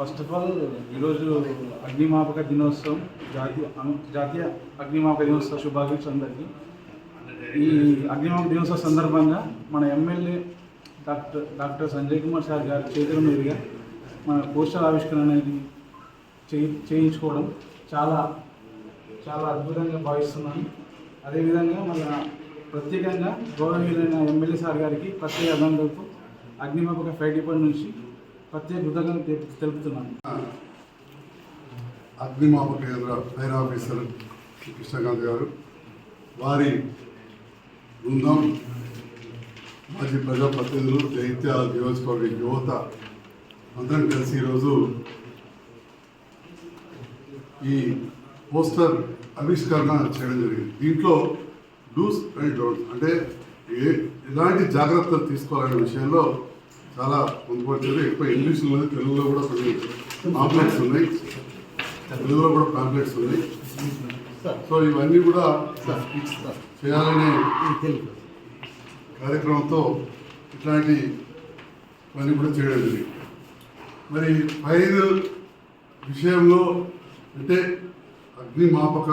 First of all ఈరోజు అగ్నిమాపక దినోత్సవం జాతీయ జాతీయ అగ్నిమాపక దినోత్సవ శుభాకాంక్షలు అందరికీ. ఈ అగ్నిమాపక దినోత్సవ సందర్భంగా మన MLA doctor doctor Sanjay Kumar sir గారి చేతుల మీదుగా మన పోస్టర్ ఆవిష్కరణ అనేది చేయించుకోవడం చాలా చాలా అద్భుతంగా భావిస్తున్నాను. అదేవిధంగా మన ప్రత్యేకంగా గౌరవీయులైన ఎమ్మెల్యే సార్ గారికి ప్రత్యేక అభినందనలతో అగ్నిమాపక ఫైర్ డిపార్ట్మెంట్ నుంచి ప్రత్యేక కృతజ్ఞతలు తెలుపుతున్నాను. అగ్నిమాపక కేంద్ర ఫైర్ ఆఫీసర్ కృష్ణకాంత్ గారు వారి బృందం మాజీ ప్రజాప్రతినిధులు దైత్య నియోజకవర్గ యువత అందరం కలిసి ఈరోజు ఈ పోస్టర్ ఆవిష్కరణ చేయడం జరిగింది. దీంట్లో డూస్ అండ్ డోంట్స్ అంటే ఏ ఎలాంటి జాగ్రత్తలు తీసుకోవాలనే విషయంలో చాలా పొందుపరిచారు ఎక్కువ ఇంగ్లీష్లో తెలుగులో కూడా కొన్ని పాంప్లెట్స్ ఉన్నాయి. తెలుగులో కూడా పాంప్లెట్స్ ఉన్నాయి. సో ఇవన్నీ కూడా చేయాలనే కార్యక్రమంతో ఇట్లాంటి పని కూడా చేయడం జరిగింది. మరి ఫైర్ విషయంలో అంటే అగ్నిమాపక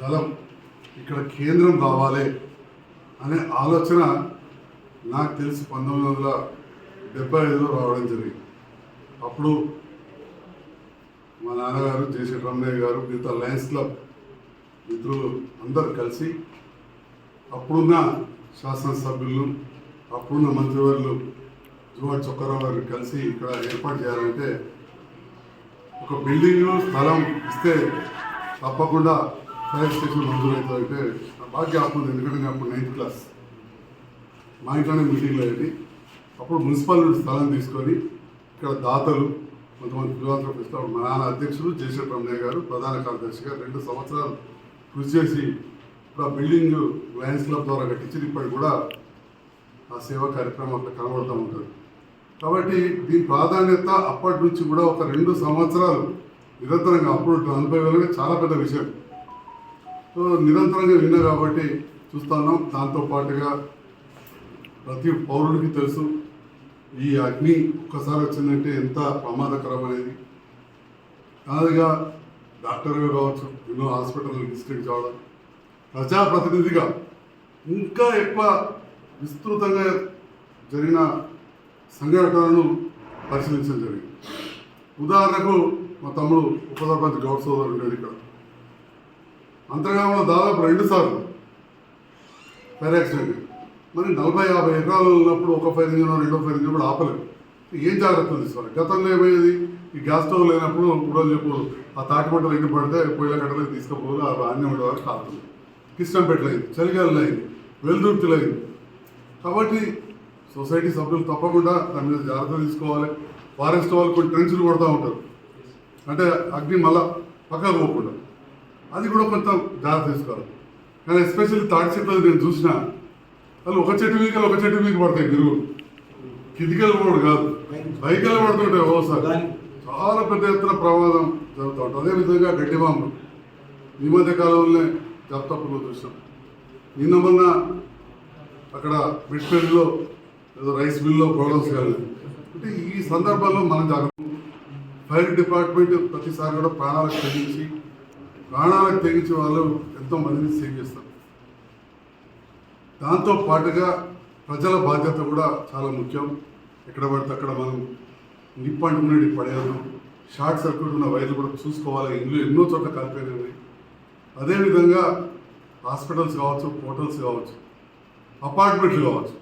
దళం ఇక్కడ కేంద్రం కావాలి అనే ఆలోచన నాకు తెలిసి పంతొమ్మిది వందల డెబ్బై ఐదులో రావడం జరిగింది. అప్పుడు మా నాన్నగారు జేసీ రమణయ్య గారు మిగతా లయన్స్ క్లబ్ మిత్రులు అందరు కలిసి అప్పుడున్న శాసనసభ్యులు అప్పుడున్న మంత్రివర్యులు జువాడ్ చొక్కరావు గారు కలిసి ఇక్కడ ఏర్పాటు చేయాలంటే ఒక బిల్డింగ్ స్థలం ఇస్తే తప్పకుండా ఫైర్ స్టేషన్ మంజూరవుతుందంటే నా బాగా జ్ఞాపకం ఉంది ఎందుకంటే నేను అప్పుడు నైన్త్ క్లాస్. మా ఇంట్లోనే మీటింగ్లో అయ్యింది అప్పుడు మున్సిపల్ స్థలం తీసుకొని ఇక్కడ దాతలు కొంతమంది ఫిలాంథ్రఫిస్ట్ మా నాన్న అధ్యక్షుడు జయశ్రీ రమణయ్య గారు ప్రధాన కార్యదర్శిగా రెండు సంవత్సరాలు కృషి చేసి ఇప్పుడు ఆ బిల్డింగ్ లయన్స్ క్లబ్ ద్వారా కట్టించి ఇప్పటికి కూడా ఆ సేవా కార్యక్రమం అక్కడ కనబడుతూ ఉంటుంది. కాబట్టి దీని ప్రాధాన్యత అప్పటి నుంచి కూడా ఒక రెండు సంవత్సరాలు నిరంతరంగా అప్పుడు నలభై వేలగా చాలా పెద్ద విషయం. సో నిరంతరంగా విన్నా కాబట్టి చూస్తా ఉన్నాం. దాంతో పాటుగా ప్రతి పౌరుడికి తెలుసు ఈ అగ్ని ఒక్కసారి వచ్చిందంటే ఎంత ప్రమాదకరం అనేది కాదుగా డాక్టర్గా కావచ్చు ఎన్నో హాస్పిటల్ డిస్ట్రిక్ట్ కావడం ప్రజాప్రతినిధిగా ఇంకా ఎక్కువ విస్తృతంగా జరిగిన సంఘటనలను పరిశీలించడం జరిగింది. ఉదాహరణకు మా తమ్ముడు ఉప సర్పంచ్ గౌడ్ సోదరు ఉండేది ఇక్కడ. అంతర్గామంలో దాదాపు రెండు సార్లు ఫైర్ యాక్సిడెంట్. మరి నలభై యాభై ఎకరాలు ఉన్నప్పుడు ఒక ఫైర్ ఇంజిన్ రెండో ఫైర్ ఇంజిన్ కూడా ఆపలేదు ఏం జాగ్రత్తలు తీసుకోవాలి గతంలో ఏమయ్యేది ఈ గ్యాస్ స్టవ్ లేనప్పుడు ఇప్పుడు చెప్పు ఆ తాటిమంటలు ఎన్ని పడితే పొయ్యిల కట్టలకు తీసుకుపోదు ఆ అన్యం ఉండేవారు కాదు. కిష్టంపేటలు అయింది చలిగాలు అయింది వెల్దుర్తిలో అయింది. కాబట్టి సొసైటీ సభ్యులు తప్పకుండా దాని మీద జాగ్రత్త తీసుకోవాలి. ఫారెస్ట్ వాళ్ళు కొన్ని ట్రెంచ్లు కొడతా ఉంటారు. అంటే అగ్ని మళ్ళా పక్కకు పోకుండా. అది కూడా కొంత జాగ్రత్త తీసుకోవాలి. కానీ ఎస్పెషల్లీ తాటి చెట్లు నేను చూసిన వాళ్ళు ఒక చెట్టు మీకు ఒక చెట్టు మీకు పడతాయి మీరు. కిటికలు కూడా కాదు. బైకలు పడుతుంటాయి ఓసారి చాలా పెద్ద ఎత్తున ప్రమాదం జరుగుతూ ఉంటుంది. అదేవిధంగా గడ్డి బాంబు. ఈ మధ్య కాలంలోనే జప్తప్పులో చూసాం. నిన్న మొన్న అక్కడ మిడ్ఫీల్డ్లో ఏదో రైస్ మిల్లో ప్రాబ్లమ్స్ కాలేదు అంటే ఈ సందర్భంలో మనం జాగ్రత్త ఫైర్ డిపార్ట్మెంట్ ప్రతిసారి కూడా ప్రాణాలకు తెగించి ప్రాణాలకు తెగించి వాళ్ళు ఎంతో మందిని సేవ్ చేస్తారు. దాంతో పాటుగా ప్రజల బాధ్యత కూడా చాలా ముఖ్యం. ఎక్కడ పడితే అక్కడ మనం నిప్పంటున్నది పడేయడం షార్ట్ సర్క్యూట్ ఉన్న వైర్లు కూడా చూసుకోవాలి ఇందులో ఎన్నో చోట్ల కాలిపోయినవి అదేవిధంగా హాస్పిటల్స్ కావచ్చు హోటల్స్ కావచ్చు అపార్ట్మెంట్లు కావచ్చు.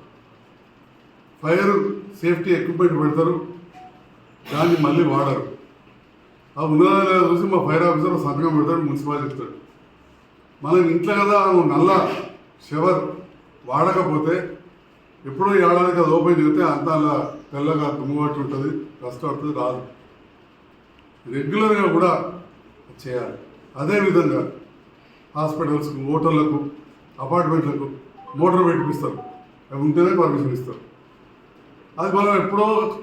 ఫైర్ సేఫ్టీ ఎక్విప్మెంట్ పెడతారు దాన్ని మళ్ళీ వాడరు. ఆ ఉన్నదా చూసి మా ఫైర్ ఆఫీసర్ సంతకం పెడతాడు మున్సిపాలిటీ చెప్తాడు. మనం ఇంట్లో కదా నల్ల షవర్ వాడకపోతే ఎప్పుడో ఏడాదికి అది ఓపెన్ చేస్తే అంత అలా తెల్లగా తుమ్మబట్టి ఉంటుంది కష్టపడుతుంది రాదు. రెగ్యులర్గా కూడా చేయాలి. అదేవిధంగా హాస్పిటల్స్కు హోటళ్ళకు అపార్ట్మెంట్లకు మోటార్ పెట్టిపిస్తారు. అవి ఉంటేనే పర్మిషన్ ఇస్తారు. అది మనం ఎప్పుడో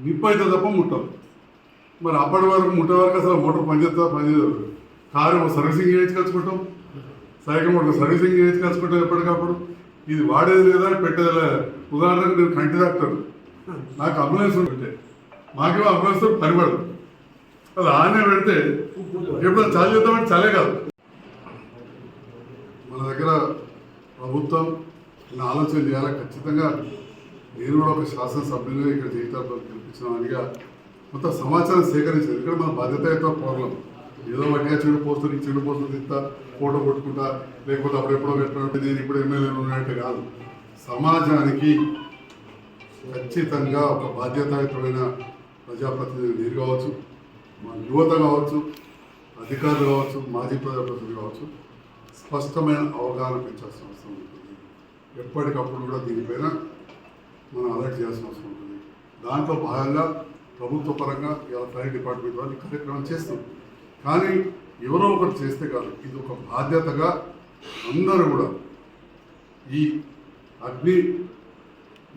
నిప్పు అయితే తప్ప ముట్టాం. మరి అప్పటి వరకు ముట్టే వరకు అసలు మోటార్ పనిచేస్తా పనిచేయదు. కారు సర్వీసింగ్ చేయించుకొచ్చుకుంటాం. లేకపోతే సర్వీసింగ్ చేయించుకొచ్చుకుంటాం ఎప్పటికప్పుడు ఇది వాడేది లేదా పెట్టేది లేదా? ఉదాహరణకు నేను కంటి డాక్టర్. నాకు అంబులెన్స్ ఉంటే మాకేమో అంబులెన్స్ పనిపడదు అది ఆనే పెడితే ఎప్పుడో చాలు చేద్దామంటే చలే కాదు. మన దగ్గర ప్రభుత్వం ఇలా ఆలోచన చేయాలి. ఖచ్చితంగా నేను కూడా ఒక శాసనసభ్యులుగా ఇక్కడ జీవితాలు కల్పించిన వాడిగా మొత్తం సమాచారం సేకరించారు ఇక్కడ మన బాధ్యతతో పోగలం ఏదో వాటిగా చెడు పోస్తుంది చెడు పోస్తుంది ఇంత ఫోటో కొట్టుకుంటా లేకపోతే అప్పుడెప్పుడో పెట్టినట్టు నేను ఇప్పుడు ఎమ్మెల్యేలు ఉన్నట్టు కాదు. సమాజానికి ఖచ్చితంగా ఒక బాధ్యతాయుతమైన ప్రజాప్రతినిధి మీరు కావచ్చు మా యువత కావచ్చు అధికారులు కావచ్చు మాజీ ప్రజాప్రతినిధులు కావచ్చు స్పష్టమైన అవగాహన పెంచాల్సిన అవసరం ఉంటుంది. ఎప్పటికప్పుడు కూడా దీనిపైన మనం అలర్ట్ చేయాల్సిన అవసరం ఉంటుంది. దాంట్లో భాగంగా ప్రభుత్వ పరంగా ఇవాళ ఫైర్ డిపార్ట్మెంట్ వాళ్ళు కార్యక్రమం చేస్తాం కానీ ఎవరో ఒకరు చేస్తే కాదు. ఇది ఒక బాధ్యతగా అందరూ కూడా ఈ అగ్ని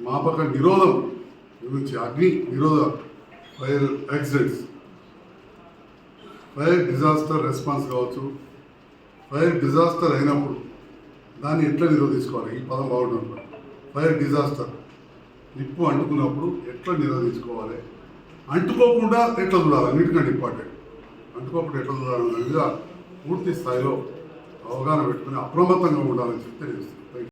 మాపక నిరోధం గురించి అగ్ని నిరోధ fire accidents fire disaster response కావచ్చు ఫైర్ డిజాస్టర్ అయినప్పుడు దాన్ని ఎట్లా నిరోధించుకోవాలి? ఈ పదం బాగుంటుంది. ఫైర్ డిజాస్టర్ నిప్పు అంటుకున్నప్పుడు ఎట్లా నిరోధించుకోవాలి? అంటుకోకుండా ఎట్లా చూడాలి? అన్నిటికంటే ఇంపార్టెంట్. అంటుకోకుండా ఎట్లా చూడాలి పూర్తి స్థాయిలో అవగాహన పెట్టుకుని అప్రమత్తంగా ఉండాలని చెప్పి తెలియజేస్తుంది